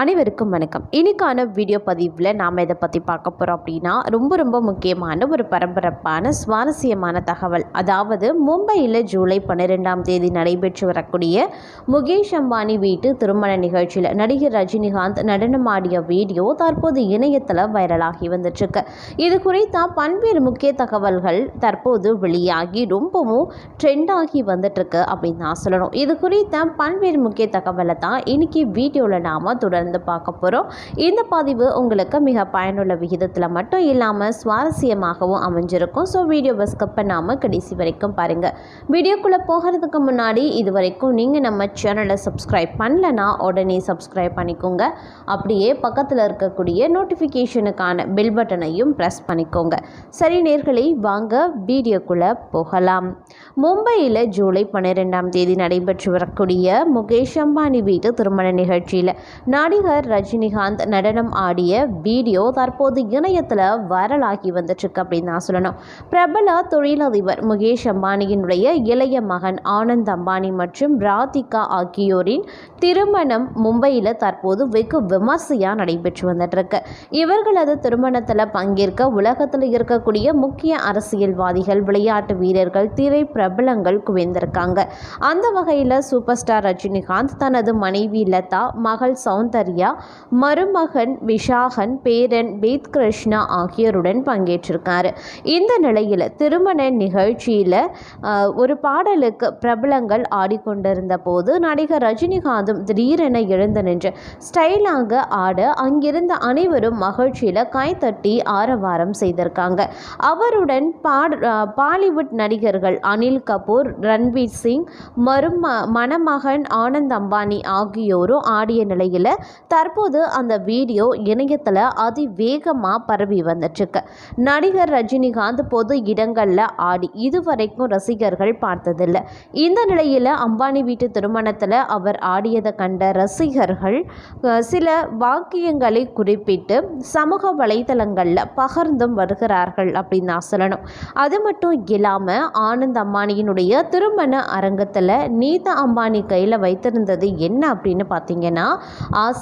அனைவருக்கும் வணக்கம். இன்றைக்கான வீடியோ பதிவில் நாம் இதை பற்றி பார்க்க போகிறோம் அப்படின்னா ரொம்ப ரொம்ப முக்கியமான ஒரு பரபரப்பான சுவாரஸ்யமான தகவல். அதாவது மும்பையில் ஜூலை பன்னிரெண்டாம் தேதி நடைபெற்று வரக்கூடிய முகேஷ் அம்பானி வீட்டு திருமண நிகழ்ச்சியில் நடிகர் ரஜினிகாந்த் நடனமாடிய வீடியோ தற்போது இணையத்தில் வைரலாகி வந்துட்டுருக்கு. இது குறித்த பல்வேறு முக்கிய தகவல்கள் தற்போது வெளியாகி ரொம்பவும் ட்ரெண்டாகி வந்துட்டுருக்கு அப்படின்னு நான் சொல்லணும். இது குறித்த பல்வேறு முக்கிய தகவலை தான் இன்னைக்கு வீடியோவில் நாம் தொடர்ந்து பார்க்க போகிறோம் இந்த பதிவு உங்களுக்கு மிக பயனுள்ள விகிதத்தில் மட்டும் இல்லாமல் சுவாரஸ்யமாகவும் அமைஞ்சிருக்கும். ஸோ வீடியோவை ஸ்கிப் பண்ணாமல் கடைசி வரைக்கும் பாருங்கள் வீடியோக்குள்ளே போகிறதுக்கு முன்னாடி இது வரைக்கும் நீங்கள் நம்ம சேனலை சப்ஸ்கிரைப் பண்ணலன்னா உடனே சப்ஸ்கிரைப் பண்ணிக்கோங்க. அப்படியே பக்கத்தில் இருக்கக்கூடிய நோட்டிஃபிகேஷனுக்கான பெல் பட்டனையும் ப்ரெஸ் பண்ணிக்கோங்க. சரி நேர்களை வாங்க வீடியோக்குள்ளே போகலாம். மும்பையில் ஜூலை பன்னிரெண்டாம் தேதி நடைபெற்று வரக்கூடிய முகேஷ் அம்பானி வீட்டு திருமண நிகழ்ச்சியில் நடிகர் ரஜினிகாந்த் நடனம் ஆடிய வீடியோ தற்போது இணையத்தில் வைரலாகி வந்துட்டுருக்கு அப்படின்னு தான் சொல்லணும். பிரபல தொழிலதிபர் முகேஷ் அம்பானியினுடைய இளைய மகன் ஆனந்த் அம்பானி மற்றும் ராதிகா ஆகியோரின் திருமணம் மும்பையில் தற்போது வெகு விமர்சையாக நடைபெற்று வந்துட்டுருக்கு. இவர்களது திருமணத்தில் பங்கேற்க உலகத்தில் இருக்கக்கூடிய முக்கிய அரசியல்வாதிகள் விளையாட்டு வீரர்கள் திரை பிரபலங்கள் குவிந்திருக்காங்க. அந்த வகையில் சூப்பர் ஸ்டார் ரஜினிகாந்த் தனது மனைவி லதா மகள் சௌந்தர்யா மருமகன் விஷாகன் பேரன் பேத் கிருஷ்ணா ஆகியோருடன் பங்கேற்றிருக்காரு. இந்த நிலையில் திருமண நிகழ்ச்சியில் ஒரு பாடலுக்கு பிரபலங்கள் ஆடிக்கொண்டிருந்த போது நடிகர் ரஜினிகாந்தும் திடீரென எழுந்து நின்று ஸ்டைலாக ஆட. அங்கிருந்த அனைவரும் மகிழ்ச்சியில் கைத்தட்டி ஆரவாரம் செய்திருக்காங்க. அவருடன் பாட பாலிவுட் நடிகர்கள் அனில் கபூர் ரன்வீர் சிங் மரும மணமகன் ஆனந்த் அம்பானி ஆகியோரும் ஆடிய நிலையில் தற்போது அந்த வீடியோ இணையத்தில் அதிவேகமாக பரவி வந்துட்டுருக்கு. நடிகர் ரஜினிகாந்த் பொது இடங்களில் ஆடி இதுவரைக்கும் ரசிகர்கள் பார்த்ததில்லை. இந்த நிலையில் அம்பானி வீட்டு திருமணத்தில் அவர் ஆடியதை கண்ட ரசிகர்கள் சில வாக்கியங்களை குறிப்பிட்டு சமூக வலைதளங்களில் பகிர்ந்தும் வருகிறார்கள் அப்படின்னு நான் சொல்லணும். அது மட்டும் இல்லாமல் ஆனந்த் அம்பானியினுடைய திருமண அரங்கத்தில் நீதா அம்பானி கையில் வைத்திருந்தது என்ன அப்படின்னு பார்த்தீங்கன்னா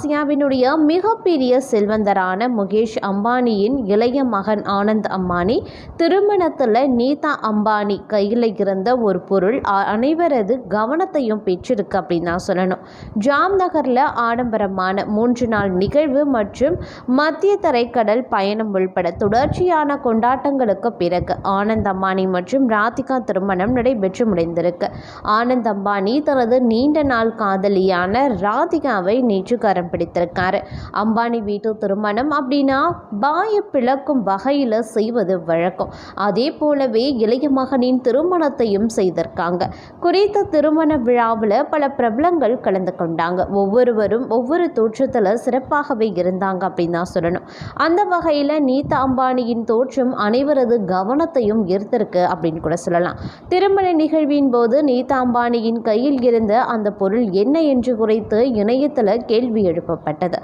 ஆசியாவினுடைய மிகப்பெரிய செல்வந்தரான முகேஷ் அம்பானியின் இளைய மகன் ஆனந்த் அம்பானி திருமணத்தில் நீதா அம்பானி கையில் இருந்த ஒரு பொருள் அனைவரது கவனத்தையும் பெற்றிருக்கு அப்படின்னு தான் சொல்லணும். ஜாம் நகரில் ஆடம்பரமான மூன்று நாள் நிகழ்வு மற்றும் மத்திய தரைக்கடல் பயணம் உள்பட தொடர்ச்சியான கொண்டாட்டங்களுக்கு பிறகு ஆனந்த் அம்பானி மற்றும் ராதிகா திருமணம் நடைபெற்று முடிந்திருக்கு. ஆனந்த் அம்பானி தனது நீண்ட நாள் காதலியான ராதிகாவை நேற்று கரம் பிடித்திருக்காரு அம்பானி வீட்டு திருமணம் அப்படின்னா பாய பிளக்கும் வகையில் செய்வது வழக்கம். அதே போலவே இளைய மகனின் திருமணத்தையும் செய்திருக்காங்க. குறித்த திருமண விழாவில் பல பிரபலங்கள் கலந்து கொண்டாங்க. ஒவ்வொருவரும் ஒவ்வொரு தோற்றத்தில் சிறப்பாகவே இருந்தாங்க அப்படின்னு தான் சொல்லணும். அந்த வகையில் நீதா அம்பானியின் தோற்றம் அனைவரது கவனத்தையும் ஈர்த்திருக்கு அப்படின்னு கூட சொல்லலாம். திருமண நிகழ்வின் போது நீதா அம்பானியின் கையில் இருந்த அந்த பொருள் என்ன என்று குறித்து இணையத்தில் கேள்வி எழுப்பப்பட்டது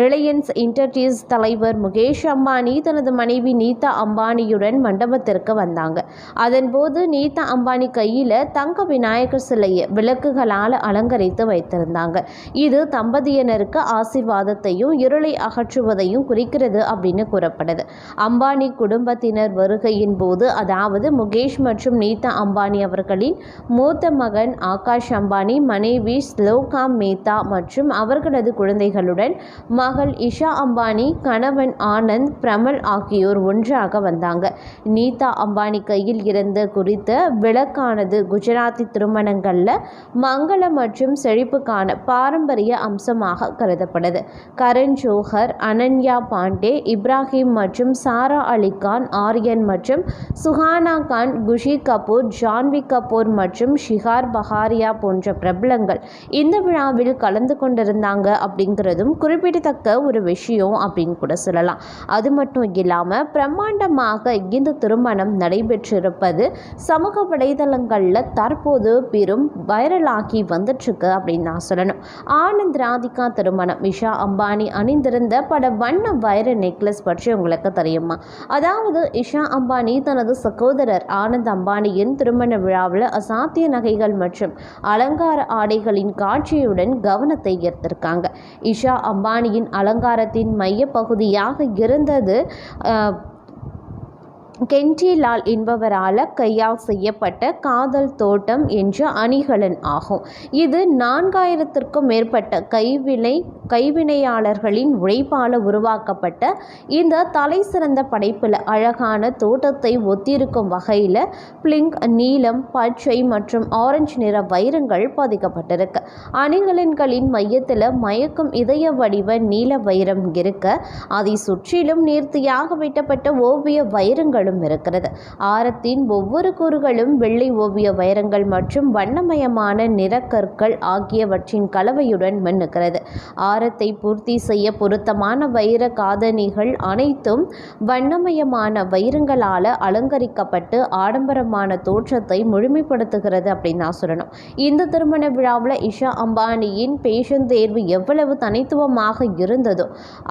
ரிலையன்ஸ் இன்டர்டீஸ் தலைவர் முகேஷ் அம்பானி தனது மனைவி நீதா அம்பானியுடன் மண்டபத்திற்கு வந்தாங்க. அதன்போது நீதா அம்பானி கையில் தங்க விநாயகர் சிலையை விளக்குகளால் அலங்கரித்து வைத்திருந்தாங்க. இது தம்பதியினருக்கு ஆசிர்வாதத்தையும் இருளை அகற்றுவதையும் குறிக்கிறது அப்படின்னு கூறப்படுது. அம்பானி குடும்பத்தினர் வருகையின் போது அதாவது முகேஷ் மற்றும் நீதா அம்பானி அவர்களின் மூத்த மகன் ஆகாஷ் அம்பானி மனைவி ஸ்லோகா மேத்தா மற்றும் அவர்களது குழந்தைகளுடன் மகள் இஷா அம்பானி கணவன் ஆனந்த் பிரமல் ஆகியோர் ஒன்றாக வந்தாங்க. நீதா அம்பானி கையில் இருந்த குறித்த விளக்கானது குஜராத்தி திருமணங்களில் மங்களம் மற்றும் செழிப்புக்கான பாரம்பரிய அம்சமாக கருதப்படுது கரண் ஜோஹர் அனன்யா பாண்டே இப்ராஹிம் மற்றும் சாரா அலி கான் ஆரியன் மற்றும் சுஹானா கான் குஷி கபூர் ஜான்வி கபூர் மற்றும் ஷிகார் பஹாரியா போன்ற பிரபலங்கள் இந்த விழாவில் கலந்து கொண்டிருந்தாங்க அப்படி அப்படிங்கிறதும் குறிப்பிடத்தக்க ஒரு விஷயம் அப்படின்னு கூட சொல்லலாம். அது மட்டும் இல்லாமல் பிரம்மாண்டமாக இந்த திருமணம் நடைபெற்றிருப்பது சமூக வலைதளங்களில் தற்போது பெரும் வைரலாகி வந்துட்டுருக்கு அப்படின்னு நான் சொல்லணும். ஆனந்த் ராதிகா திருமணம். விஷா அம்பானி அணிந்திருந்த பல வண்ண வைர நெக்லஸ் பற்றி உங்களுக்கு தெரியுமா? அதாவது இஷா அம்பானி தனது சகோதரர் ஆனந்த் அம்பானியின் திருமண விழாவில் அசாத்திய நகைகள் மற்றும் அலங்கார ஆடைகளின் காட்சியுடன் கவனத்தை ஈர்த்திருக்காங்க. இஷா அம்பானியின் அலங்காரத்தின் மையப்பகுதியாக இருந்தது. கென்டிலால் என்பவரால் கையால் செய்யப்பட்ட காதல் தோட்டம் என்ற அணிகலன் ஆகும். இது நான்காயிரத்திற்கும் மேற்பட்ட கைவினை கைவினையாளர்களின் உழைப்பால் உருவாக்கப்பட்ட இந்த தலை சிறந்த படைப்பில் அழகான தோட்டத்தை ஒத்திருக்கும் வகையில் பிளிங்க் நீலம் பச்சை மற்றும் ஆரஞ்சு நிற வைரங்கள் பதிக்கப்பட்டிருக்கு. அணிகலன்களின் மையத்தில் மயக்கும் இதய வடிவ நீல வைரம் இருக்க அதை சுற்றிலும் நேர்த்தியாக வெட்டப்பட்ட ஓவிய வைரங்கள் கூறுகளும் இருக்கிறது. ஆரத்தின் ஒவ்வொரு கூறுகளும் வெள்ளை ஓவிய வைரங்கள் மற்றும் வண்ணமயமான நிறக்கற்கள் ஆகியவற்றின் கலவையுடன் மின்னுகிறது. ஆரத்தை பூர்த்தி செய்ய பொருத்தமான வைர காதணிகள் அனைத்தும் வண்ணமயமான வைரங்களால் அலங்கரிக்கப்பட்டு ஆடம்பரமான தோற்றத்தை முழுமைப்படுத்துகிறது அப்படின்னு நான் சொல்லணும். இந்த திருமண விழாவில் இஷா அம்பானியின் பேஷன் தேர்வு எவ்வளவு தனித்துவமாக இருந்ததோ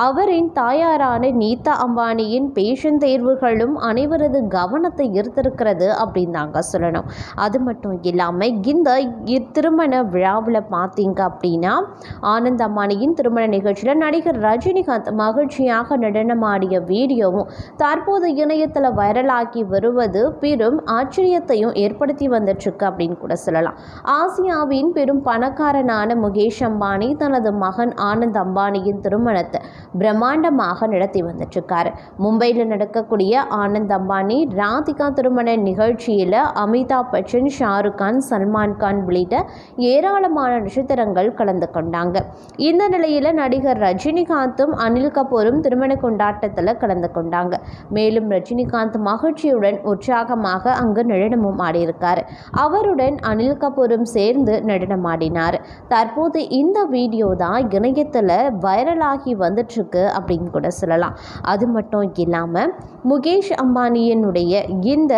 அவரின் தாயாரான நீதா அம்பானியின் பேஷன் தேர்வுகளும் அனை அனைவரது கவனத்தை ஈர்த்திருக்கிறது அப்படின்னு தாங்க சொல்லணும். அது மட்டும் இல்லாமல் இந்த திருமண விழாவில் பார்த்தீங்க அப்படின்னா ஆனந்த் திருமண நிகழ்ச்சியில் நடிகர் ரஜினிகாந்த் மகிழ்ச்சியாக நடனமாடிய வீடியோவும் தற்போது இணையத்தில் வைரலாகி வருவது பெரும் ஆச்சரியத்தையும் ஏற்படுத்தி வந்துட்டுருக்கு அப்படின்னு கூட சொல்லலாம். ஆசியாவின் பெரும் பணக்காரனான முகேஷ் அம்பானி தனது மகன் ஆனந்த் அம்பானியின் திருமணத்தை பிரம்மாண்டமாக நடத்தி வந்துட்டுருக்காரு. மும்பையில் நடக்கக்கூடிய ஆனந்த் அம்பானி ராதிகா திருமண நிகழ்ச்சியில் அமிதாப் பச்சன் ஷாருக் கான் சல்மான் கான் உள்ளிட்ட ஏராளமான நட்சத்திரங்கள் கலந்து கொண்டாங்க. இந்த நிலையில் நடிகர் ரஜினிகாந்தும் அனில் கபூரும் திருமண கொண்டாட்டத்தில் கலந்து கொண்டாங்க. மேலும் ரஜினிகாந்த் மகிழ்ச்சியுடன் உற்சாகமாக அங்கு நடனமும் ஆடியிருக்கார். அவருடன் அனில் கபூரும் சேர்ந்து நடனமாடினார். தற்போது இந்த வீடியோ தான் இணையத்தில் வைரலாகி வந்துட்டுருக்கு அப்படின்னு கூட சொல்லலாம். அது மட்டும் இல்லாமல் முகேஷ் அம்பானியினுடைய இந்த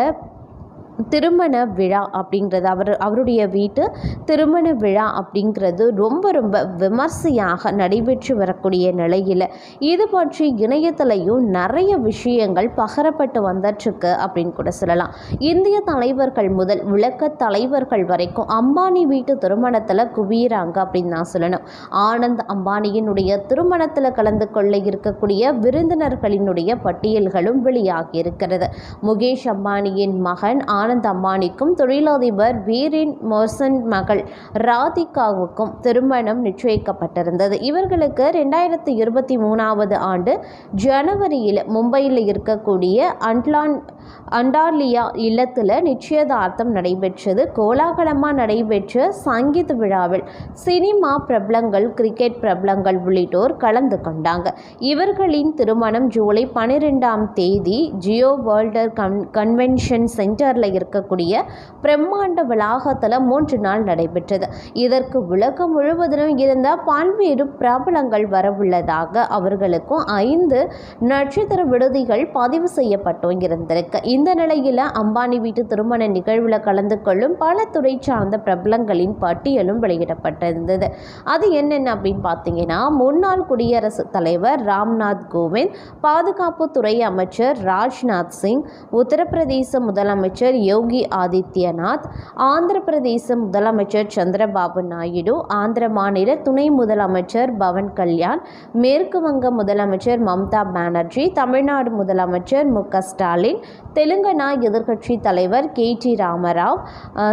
திருமண விழா அப்படிங்கிறது அவர் அவருடைய வீட்டு திருமண விழா அப்படிங்கிறது ரொம்ப ரொம்ப விமர்சையாக நடைபெற்று வரக்கூடிய நிலையில் இது பற்றி இணையத்திலையும் நிறைய விஷயங்கள் பகரப்பட்டு வந்துட்டுருக்கு அப்படின்னு கூட சொல்லலாம். இந்திய தலைவர்கள் முதல் உலக தலைவர்கள் வரைக்கும் அம்பானி வீட்டு திருமணத்தில் குவியிறாங்க அப்படின்னு நான் சொல்லணும். ஆனந்த் அம்பானியினுடைய திருமணத்தில் கலந்து கொள்ள இருக்கக்கூடிய விருந்தினர்களினுடைய பட்டியல்களும் வெளியாகி இருக்கிறது. முகேஷ் அம்பானியின் மகன் ஆனந்த் அம்பானிக்கும் தொழிலதிபர் வீரின் மோசன் மகள் ராதிகாவுக்கும் திருமணம் நிச்சயிக்கப்பட்டிருந்தது. இவர்களுக்கு ரெண்டாயிரத்தி இருபத்தி மூணாவது ஆண்டு ஜனவரியில் மும்பையில் இருக்கக்கூடிய அண்ட்லான் அண்டார்லியா இல்லத்தில் நிச்சயதார்த்தம் நடைபெற்றது. கோலாகலமாக நடைபெற்ற சங்கீத விழாவில் சினிமா பிரபலங்கள் கிரிக்கெட் பிரபலங்கள் உள்ளிட்டோர் கலந்து கொண்டாங்க. இவர்களின் திருமணம் ஜூலை பனிரெண்டாம் தேதி ஜியோ வேர்ல்டர் கன் கன்வென்ஷன் சென்டரில் இருக்கக்கூடிய பிரம்மாண்ட வளாகத்தில் மூன்று நாள் நடைபெற்றது. இதற்கு உலகம் முழுவதிலும் இருந்த பல்வேறு பிரபலங்கள் வரவுள்ளதாக அவர்களுக்கும் ஐந்து நட்சத்திர விடுதிகள் பதிவு செய்யப்பட்டும் இருந்திருக்கு இந்த நிலையில் அம்பானி வீட்டு திருமண நிகழ்வில் கலந்து கொள்ளும் பல துறை சார்ந்த பிரபலங்களின் பட்டியலும் வெளியிடப்பட்டிருந்தது. அது என்னென்ன அப்படின்னு பார்த்தீங்கன்னா முன்னாள் குடியரசுத் தலைவர் ராம்நாத் கோவிந்த் பாதுகாப்புத்துறை அமைச்சர் ராஜ்நாத் சிங் உத்தரப்பிரதேச முதலமைச்சர் யோகி ஆதித்யநாத் ஆந்திர பிரதேச முதலமைச்சர் சந்திரபாபு நாயுடு ஆந்திர மாநில துணை முதலமைச்சர் பவன் கல்யாண் மேற்கு வங்க முதலமைச்சர் மம்தா பானர்ஜி தமிழ்நாடு முதலமைச்சர் மு ஸ்டாலின் தெலுங்கானா எதிர்க்கட்சி தலைவர் கே டி ராமராவ்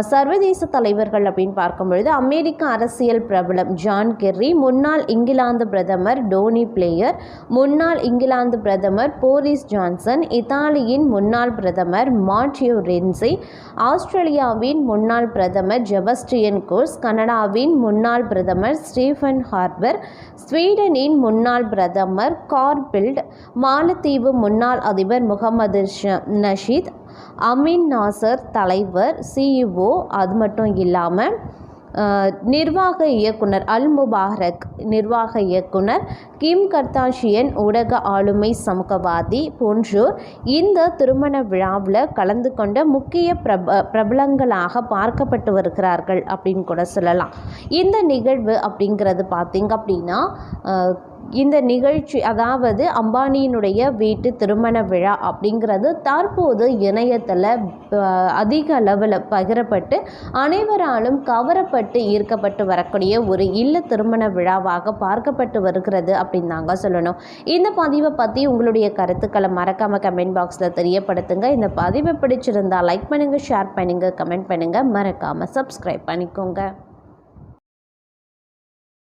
சர்வதேச தலைவர்கள் அப்படின்னு பார்க்கும் பொழுது அமெரிக்க அரசியல் பிரபலம் ஜான் கெர்ரி முன்னாள் இங்கிலாந்து பிரதமர் டோனி பிளேயர் முன்னாள் இங்கிலாந்து பிரதமர் போரிஸ் ஜான்சன் இத்தாலியின் முன்னாள் பிரதமர் மாட்டியோ ரென்சி ஆஸ்திரேலியாவின் முன்னாள் பிரதமர் ஜெபஸ்டியன் கோர்ஸ் கனடாவின் முன்னாள் பிரதமர் ஸ்டீஃபன் ஹார்பர் ஸ்வீடனின் முன்னாள் பிரதமர் கார்பில்ட் மாலத்தீவு முன்னாள் அதிபர் முகமது நஷீத் அமீன் நாசர் தலைவர் சிஇஓ அது மட்டும் இல்லாமல் நிர்வாக இயக்குனர் அல் முபாரக் நிர்வாக இயக்குனர் கிம் கர்தாஷியன் ஊடக ஆளுமை சமூகவாதி போன்றோர் இந்த திருமண விழாவில் கலந்து கொண்ட முக்கிய பிரப பிரபலங்களாக பார்க்கப்பட்டு வருகிறார்கள் அப்படின்னு கூட சொல்லலாம். இந்த நிகழ்வு அப்படிங்கிறது பார்த்திங்க அப்படின்னா இந்த நிகழ்ச்சி அதாவது அம்பானியினுடைய வீட்டு திருமண விழா அப்படிங்கிறது தற்போது இணையத்தில் அதிக அளவில் பகிரப்பட்டு அனைவராலும் கவரப்பட்டு ஈர்க்கப்பட்டு வரக்கூடிய ஒரு இல்ல திருமண விழாவாக பார்க்கப்பட்டு வருகிறது அப்படின்னு தாங்க சொல்லணும். இந்த பதிவை பற்றி உங்களுடைய கருத்துக்களை மறக்காமல் கமெண்ட் பாக்ஸில் தெரியப்படுத்துங்க. இந்த பதிவை பிடிச்சிருந்தா லைக் பண்ணுங்கள் ஷேர் பண்ணுங்கள் கமெண்ட் பண்ணுங்கள் மறக்காமல் சப்ஸ்கிரைப் பண்ணிக்கோங்க.